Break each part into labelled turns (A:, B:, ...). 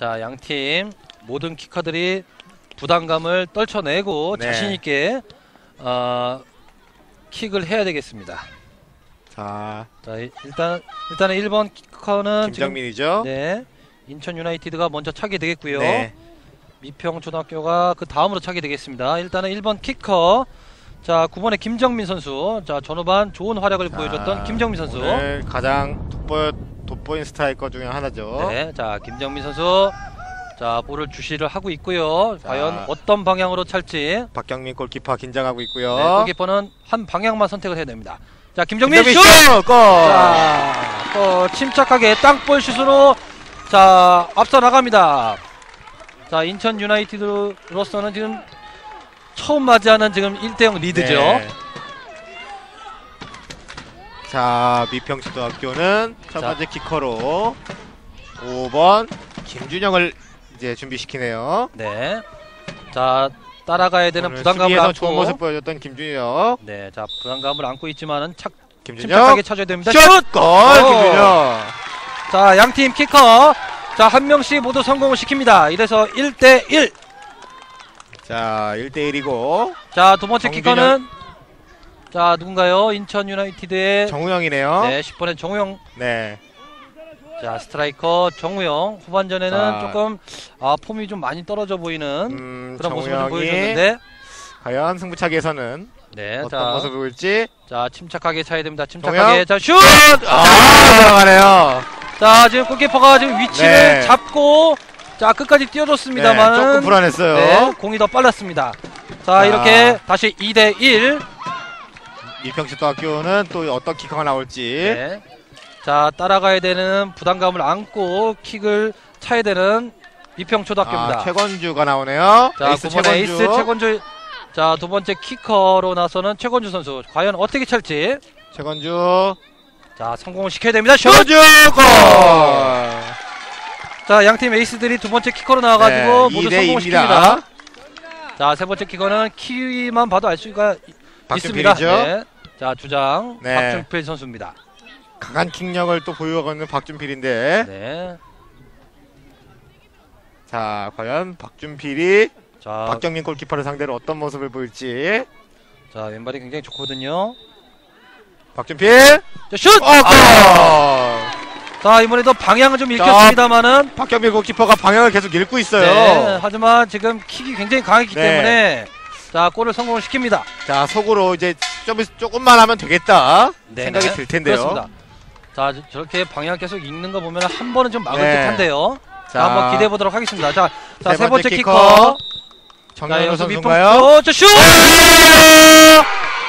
A: 자, 양팀 모든 키커들이 부담감을 떨쳐내고
B: 네.
A: 자신 있게 어, 킥을 해야 되겠습니다.
B: 자,
A: 자, 이- 일단 일단은 1번 키커는
B: 김정민이죠.
A: 네. 인천 유나이티드가 먼저 차게 되겠고요.
B: 네.
A: 미평 초등학교가 그 다음으로 차게 되겠습니다. 일단은 1번 키커. 자, 9번의 김정민 선수. 자, 전후반 좋은 활약을 보여줬던
B: 자,
A: 김정민 선수.
B: 오늘 가장 돋보여, 돋보인 스트라이커 중에 하나죠.
A: 네, 자 김정민 선수 자 볼을 주시를 하고 있고요.
B: 자.
A: 과연 어떤 방향으로 찰지.
B: 박경민 골키퍼 긴장하고 있고요.
A: 네, 골키퍼는 한 방향만 선택을 해야 됩니다. 자 김정민
B: 김정민
A: 슛!
B: 슛! 골!
A: 자, 어, 침착하게 땅볼 슛으로 자 앞서 나갑니다. 자 인천 유나이티드로서는 지금 처음 맞이하는 지금 1대0 리드죠.
B: 네. 자, 미평초등학교는 첫
A: 자.
B: 번째 키커로 5번 김준영을 이제 준비시키네요.
A: 네. 자 따라가야 되는 부담감을
B: 수비에서 좋은 모습
A: 안고.
B: 보여줬던 김준영.
A: 네, 자 부담감을 안고 있지만은 착 침착하게 쳐줘야 됩니다.
B: 슛!
A: 슛!
B: 골!
A: 오!
B: 김준영.
A: 자, 양팀 키커. 자, 한 명씩 모두 성공을 시킵니다. 이래서 1대 1.
B: 자, 1대1이고
A: 자, 두 번째
B: 정준현.
A: 키커는 자, 누군가요? 인천 유나이티드의
B: 정우영이네요.
A: 네, 10번의 정우영.
B: 네.
A: 자, 스트라이커 정우영. 후반전에는
B: 자.
A: 조금 아, 폼이 좀 많이 떨어져 보이는
B: 음,
A: 그런 모습을 좀 보여줬는데
B: 과연 승부차기에서는
A: 네,
B: 어떤
A: 자,
B: 모습을 보일지.
A: 자, 침착하게 차야 됩니다.
B: 정우영.
A: 침착하게. 자, 슛!
B: 아, 들어가네요.
A: 자, 지금 골키퍼가 지금 위치를
B: 네.
A: 잡고 자, 끝까지
B: 네,
A: 뛰어줬습니다만
B: 조금 불안했어요.
A: 네, 공이 더 빨랐습니다. 자,
B: 자.
A: 이렇게 다시 2 대 1.
B: 이평초등학교는 또 어떤 키커가 나올지.
A: 네. 자, 따라가야 되는 부담감을 안고 킥을 차야 되는 이평 초등학교입니다.
B: 아, 최건주가 나오네요.
A: 자,
B: 에이스
A: 9번
B: 최건주.
A: 에이스 최건주. 자, 두 번째 키커로 나서는 최건주 선수. 과연 어떻게 찰지?
B: 최건주.
A: 자, 성공을 시켜야 됩니다. 슛!
B: 최건주 골!
A: 자, 양팀 에이스들이 두 번째 키커로 나와가지고
B: 네,
A: 모두
B: 2대
A: 성공시킵니다.
B: 2입니다.
A: 자, 세 번째 키커는 키위만 봐도 알 수가 있습니다. 네. 자, 주장
B: 네.
A: 박준필 선수입니다.
B: 강한 킥력을 또 보유하고 있는 박준필인데.
A: 네.
B: 자, 과연 박준필이
A: 자,
B: 박경민 골키퍼를 상대로 어떤 모습을 보일지.
A: 자, 왼발이 굉장히 좋거든요.
B: 박준필.
A: 자, 슛!
B: 어, 골!
A: 아! 자, 이번에도 방향은 좀 읽혔습니다만은
B: 박경민 골키퍼가 방향을 계속 읽고 있어요.
A: 네, 하지만 지금 킥이 굉장히 강했기
B: 네.
A: 때문에 자, 골을 성공을 시킵니다.
B: 자, 속으로 이제 좀 조금만 하면 되겠다.
A: 네,
B: 생각이
A: 네.
B: 들 텐데요.
A: 그렇습니다. 자, 저- 저렇게 방향 계속 읽는 거 보면 한 번은 좀 막을
B: 네.
A: 듯한데요. 자, 한번 기대해 보도록 하겠습니다. 자, 자, 세세
B: 번째 키커.
A: 자,
B: 정현우 선수인가요?
A: 저 슛!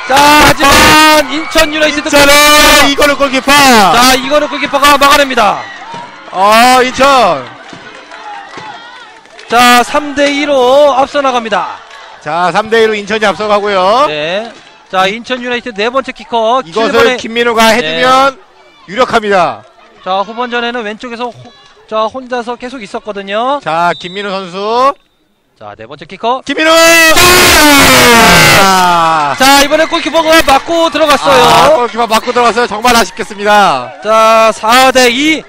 A: 자, 하지만 인천 유나이티드
B: 인천은 이거를 골키퍼.
A: 자, 이거는 골키퍼가 막아냅니다.
B: 어, 인천.
A: 자, 3대 2로 앞서 나갑니다.
B: 자, 3대 1로 인천이 앞서가고요.
A: 네. 자, 인천 유나이티드 네 번째 키커
B: 이것을
A: 7번에
B: 김민호가 해주면 유력합니다.
A: 자, 후반전에는 왼쪽에서 호, 자, 혼자서 계속 있었거든요.
B: 자, 김민호 선수.
A: 자, 네 번째 키커.
B: 김민호! 아,
A: 자, 이번에 골키퍼가 맞고 들어갔어요.
B: 아, 골키퍼 맞고 들어갔어요. 정말 아쉽겠습니다.
A: 자, 4대 2.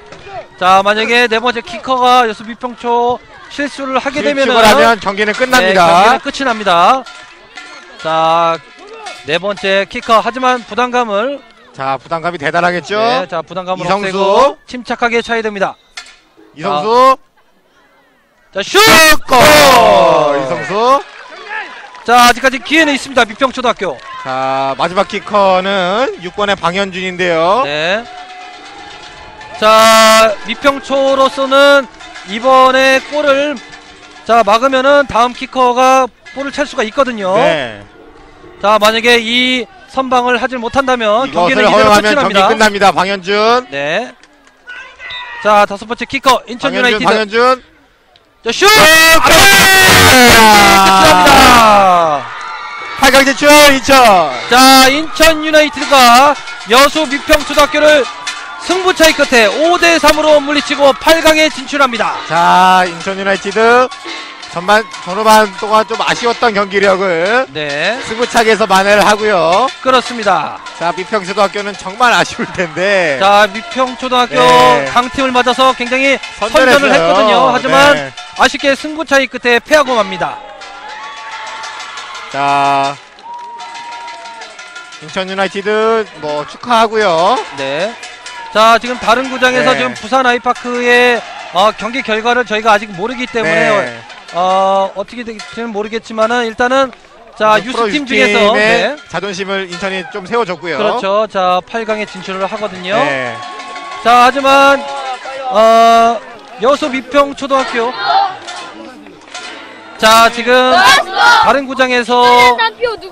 A: 자, 만약에 네 번째 키커가 여수 미평초 실수를 하게
B: 실축을 하면 경기는
A: 네,
B: 끝납니다.
A: 경기는 끝이 납니다. 자, 네 번째 키커. 하지만 부담감을
B: 자, 부담감이 대단하겠죠?
A: 네, 자, 부담감을
B: 이성수.
A: 없애고 침착하게 차야 됩니다.
B: 이성수.
A: 자, 슛!
B: 골!
A: 골!
B: 이성수.
A: 자, 아직까지 기회는 있습니다. 미평초등학교.
B: 자, 마지막 키커는 6번의 방현준인데요.
A: 네. 자, 미평초로서는 이번에 골을 자, 막으면은 다음 키커가 볼을 찰 수가 있거든요.
B: 네.
A: 자, 만약에 이 선방을 하질 못한다면 경기는 이대로
B: 허용하면 경기
A: 납니다.
B: 끝납니다. 방현준.
A: 네. 자, 다섯 번째 키커 인천 유나이티드.
B: 방현준.
A: 자, 슛!
B: 아!
A: 끝납니다.
B: 8강 진출 인천.
A: 자, 인천 유나이티드가 여수 미평초등학교를 승부 차이 끝에 5대 3으로 물리치고 8강에 진출합니다.
B: 자, 인천 유나이티드 전반 전후반 동안 좀 아쉬웠던 경기력을
A: 네,
B: 승부차기에서 만회를 하고요.
A: 그렇습니다.
B: 자 미평초등학교는 정말 아쉬울 텐데
A: 자, 미평초등학교
B: 네.
A: 강팀을 맞아서 굉장히
B: 선전했어요.
A: 선전을 했거든요. 하지만
B: 네.
A: 아쉽게 승부 차이 끝에 패하고 맙니다.
B: 자 인천 유나이티드 뭐 축하하고요.
A: 네. 자, 지금 다른 구장에서
B: 네.
A: 지금 부산 아이파크의 어, 경기 결과를 저희가 아직 모르기 때문에
B: 네.
A: 어, 어떻게 될지는 모르겠지만은 일단은 자,
B: 프로
A: 유스팀 중에서 네.
B: 자존심을 인천이 좀 세워줬고요.
A: 그렇죠. 자, 8강에 진출을 하거든요.
B: 네.
A: 자, 하지만 어, 여수 미평 초등학교 자, 지금 다른 구장에서?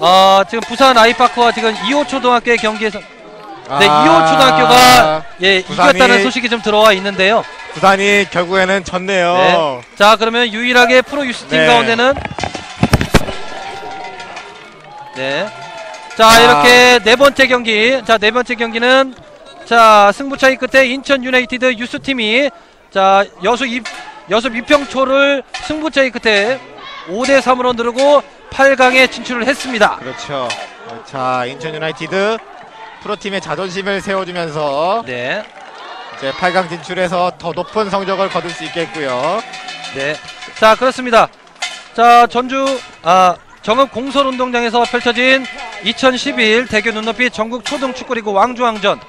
A: 어, 지금 부산 아이파크와 지금 이호 초등학교의 경기에서 네,
B: 아,
A: 이호 초등학교가 예,
B: 부산이-
A: 이겼다는 소식이 좀 들어와 있는데요.
B: 부산이 결국에는 졌네요.
A: 네. 자, 그러면 유일하게 프로 유스팀
B: 네.
A: 가운데는 네. 자,
B: 자.
A: 이렇게 네 번째 경기. 자, 네 번째 경기는 자, 승부 차이 끝에 인천 유나이티드 유스팀이 자, 여수 입 여수 미평초를 승부 차이 끝에 5대 3으로 누르고 8강에 진출을 했습니다.
B: 그렇죠. 자 인천 유나이티드 프로팀의 자존심을 세워주면서
A: 네.
B: 이제 8강 진출해서 더 높은 성적을 거둘 수 있겠고요.
A: 네. 자, 그렇습니다. 자, 전주 아 정읍 공설 운동장에서 펼쳐진 2011 대교 눈높이 전국 초등 축구리그 왕주왕전.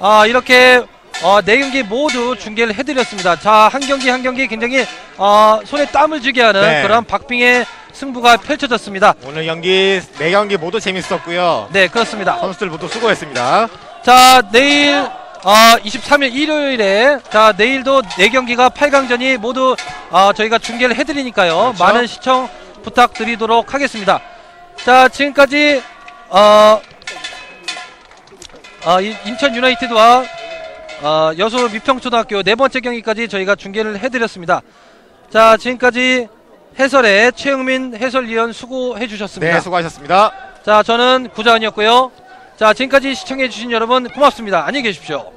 A: 아, 이렇게 어, 네 경기 모두 중계를 해드렸습니다. 자, 한 경기 한 경기 굉장히 어, 손에 땀을 쥐게 하는
B: 네.
A: 그런 박빙의 승부가 펼쳐졌습니다.
B: 오늘 경기 네 경기 모두 재밌었고요.
A: 네, 그렇습니다.
B: 선수들 모두 수고했습니다.
A: 자 내일 어, 23일 일요일에 자 내일도 네 경기가 8강전이 모두 어, 저희가 중계를 해드리니까요
B: 그렇죠.
A: 많은 시청 부탁드리도록 하겠습니다. 자 지금까지 어, 어, 이- 인천 유나이티드와 어, 여수 미평초등학교 네 번째 경기까지 저희가 중계를 해드렸습니다. 자 지금까지 해설에 최영민 해설위원 수고해 주셨습니다.
B: 네, 수고하셨습니다.
A: 자, 저는 구자원이었고요. 자, 지금까지 시청해 주신 여러분 고맙습니다. 안녕히 계십시오.